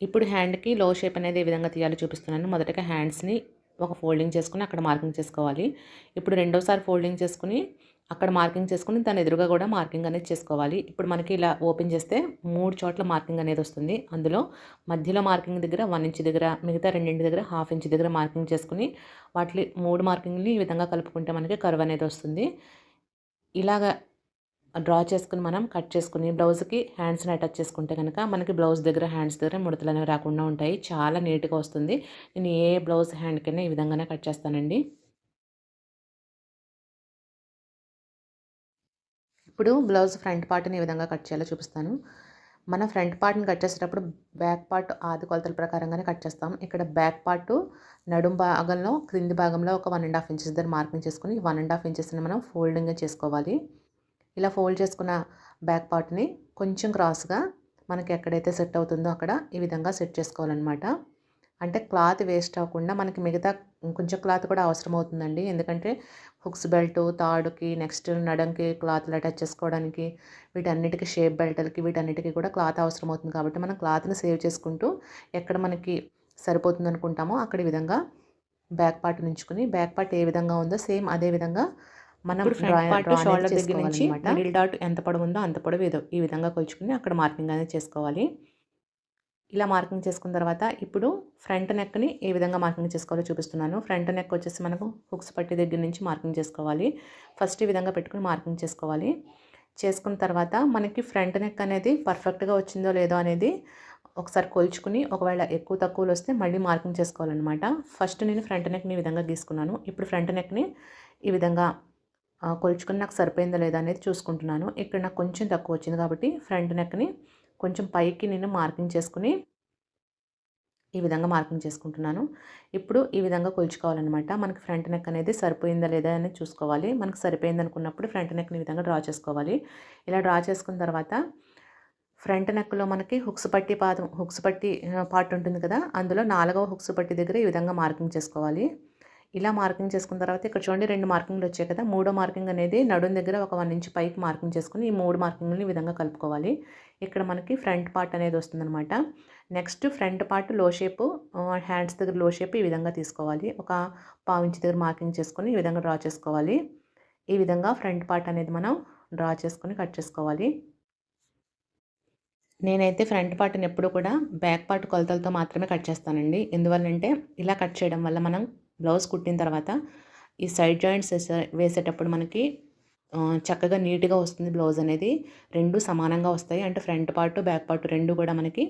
ఇప్పుడు హ్యాండ్కి లో షేప్ అనేది ఏ విధంగా తీయాలో చూపిస్తున్నాను. మొదటగా హ్యాండ్స్ని ఒక ఫోల్డింగ్ చేసుకుని అక్కడ మార్కింగ్ చేసుకోవాలి. ఇప్పుడు రెండోసారి ఫోల్డింగ్ చేసుకుని అక్కడ మార్కింగ్ చేసుకుని దాని ఎదురుగా కూడా మార్కింగ్ అనేది చేసుకోవాలి. ఇప్పుడు మనకి ఇలా ఓపెన్ చేస్తే మూడు చోట్ల మార్కింగ్ అనేది వస్తుంది. అందులో మధ్యలో మార్కింగ్ దగ్గర వన్ ఇంచ్ దగ్గర మిగతా రెండింటి దగ్గర హాఫ్ ఇంచ్ దగ్గర మార్కింగ్ చేసుకుని వాటి మూడు మార్కింగ్ని ఈ విధంగా కలుపుకుంటే మనకి కర్వ్ అనేది వస్తుంది. ఇలాగ డ్రా చేసుకుని మనం కట్ చేసుకుని బ్లౌజ్కి హ్యాండ్స్ని అటాచ్ చేసుకుంటే కనుక మనకి బ్లౌజ్ దగ్గర హ్యాండ్స్ దగ్గర ముడతలు అనేవి రాకుండా ఉంటాయి. చాలా నీట్గా వస్తుంది. నేను ఏ బ్లౌజ్ హ్యాండ్కైనా ఈ విధంగానే కట్ చేస్తానండి. ఇప్పుడు బ్లౌజ్ ఫ్రంట్ పార్ట్ని ఈ విధంగా కట్ చేయాలో చూపిస్తాను. మన ఫ్రంట్ పార్ట్ని కట్ చేసేటప్పుడు బ్యాక్ పార్ట్ ఆది కొలతల ప్రకారంగానే కట్ చేస్తాం. ఇక్కడ బ్యాక్ పార్ట్ నడుం భాగంలో క్రింది భాగంలో ఒక వన్ అండ్ హాఫ్ ఇంచెస్ దగ్గర మార్కింగ్ చేసుకుని వన్ అండ్ హాఫ్ ఇంచెస్ని మనం ఫోల్డింగ్ చేసుకోవాలి. ఇలా ఫోల్డ్ చేసుకున్న బ్యాక్ పార్ట్ని కొంచెం క్రాస్గా మనకి ఎక్కడైతే సెట్ అవుతుందో అక్కడ ఈ విధంగా సెట్ చేసుకోవాలన్నమాట. అంటే క్లాత్ వేస్ట్ అవ్వకుండా మనకి మిగతా కొంచెం క్లాత్ కూడా అవసరం అవుతుందండి ఎందుకంటే హుక్స్ బెల్ట్ తాడుకి నెక్స్ట్ నడంకి క్లాత్లు అటాచ్ చేసుకోవడానికి వీటన్నిటికీ షేప్ బెల్ట్లకి వీటన్నిటికీ కూడా క్లాత్ అవసరం అవుతుంది కాబట్టి మనం క్లాత్ని సేవ్ చేసుకుంటూ ఎక్కడ మనకి సరిపోతుంది అనుకుంటామో అక్కడ ఈ విధంగా బ్యాక్ పార్ట్ నుంచుకుని బ్యాక్ పార్ట్ ఏ విధంగా ఉందో సేమ్ అదే విధంగా మనం ఫ్రంట్ పార్ట్ షోల్డర్ దగ్గర నుంచి మిడిల్ డాట్ ఎంత పొడవు ఉందో అంత పొడవు ఏదో ఈ విధంగా కొలుచుకుని అక్కడ మార్కింగ్ అనేది చేసుకోవాలి. ఇలా మార్కింగ్ చేసుకున్న తర్వాత ఇప్పుడు ఫ్రంట్ నెక్ని ఏ విధంగా మార్కింగ్ చేసుకోవాలో చూపిస్తున్నాను. ఫ్రంట్ నెక్ వచ్చేసి మనకు హుక్స్ పట్టి దగ్గర నుంచి మార్కింగ్ చేసుకోవాలి. ఫస్ట్ ఈ విధంగా పెట్టుకుని మార్కింగ్ చేసుకోవాలి. చేసుకున్న తర్వాత మనకి ఫ్రంట్ నెక్ అనేది పర్ఫెక్ట్గా వచ్చిందో లేదో అనేది ఒకసారి కొలుచుకుని ఒకవేళ ఎక్కువ తక్కువలు వస్తే మళ్ళీ మార్కింగ్ చేసుకోవాలన్నమాట. ఫస్ట్ నేను ఫ్రంట్ నెక్ని ఈ విధంగా గీసుకున్నాను. ఇప్పుడు ఫ్రంట్ నెక్ని ఈ విధంగా కొలుచుకుని నాకు సరిపోయిందా లేదా అనేది చూసుకుంటున్నాను. ఇక్కడ నాకు కొంచెం తక్కువ వచ్చింది కాబట్టి ఫ్రంట్ నెక్ని కొంచెం పైకి నేను మార్కింగ్ చేసుకుని ఈ విధంగా మార్కింగ్ చేసుకుంటున్నాను. ఇప్పుడు ఈ విధంగా కొలుచుకోవాలన్నమాట. మనకి ఫ్రంట్ నెక్ అనేది సరిపోయిందా లేదా అనేది చూసుకోవాలి. మనకు సరిపోయింది అనుకున్నప్పుడు ఫ్రంట్ నెక్ని ఈ విధంగా డ్రా చేసుకోవాలి. ఇలా డ్రా చేసుకున్న తర్వాత ఫ్రంట్ నెక్లో మనకి హుక్స్ పట్టి పాదం హుక్స్ పట్టి పార్ట్ ఉంటుంది కదా అందులో నాలుగవ హుక్స్ పట్టి దగ్గర ఈ విధంగా మార్కింగ్ చేసుకోవాలి. ఇలా మార్కింగ్ చేసుకున్న తర్వాత ఇక్కడ చూడండి రెండు మార్కింగ్లు వచ్చాయి కదా. మూడో మార్కింగ్ అనేది నడుం దగ్గర ఒక వన్ ఇంచ్ పైకి మార్కింగ్ చేసుకుని ఈ మూడు మార్కింగ్ని ఈ విధంగా కలుపుకోవాలి. ఇక్కడ మనకి ఫ్రంట్ పార్ట్ అనేది వస్తుందన్నమాట. నెక్స్ట్ ఫ్రంట్ పార్ట్లో షేప్ హ్యాండ్స్ దగ్గర లో షేప్ ఈ విధంగా తీసుకోవాలి. ఒక పావు ఇంచ్ దగ్గర మార్కింగ్ చేసుకుని ఈ విధంగా డ్రా చేసుకోవాలి. ఈ విధంగా ఫ్రంట్ పార్ట్ అనేది మనం డ్రా చేసుకొని కట్ చేసుకోవాలి. నేనైతే ఫ్రంట్ పార్ట్ని ఎప్పుడు కూడా బ్యాక్ పార్ట్ కొలతలతో మాత్రమే కట్ చేస్తానండి. ఎందువల్లంటే ఇలా కట్ చేయడం వల్ల మనం బ్లౌజ్ కుట్టిన తర్వాత ఈ సైడ్ జాయింట్స్ వేసేటప్పుడు మనకి చక్కగా నీట్గా వస్తుంది బ్లౌజ్ అనేది. రెండు సమానంగా వస్తాయి. అంటే ఫ్రంట్ పార్ట్ బ్యాక్ పార్ట్ రెండు కూడా మనకి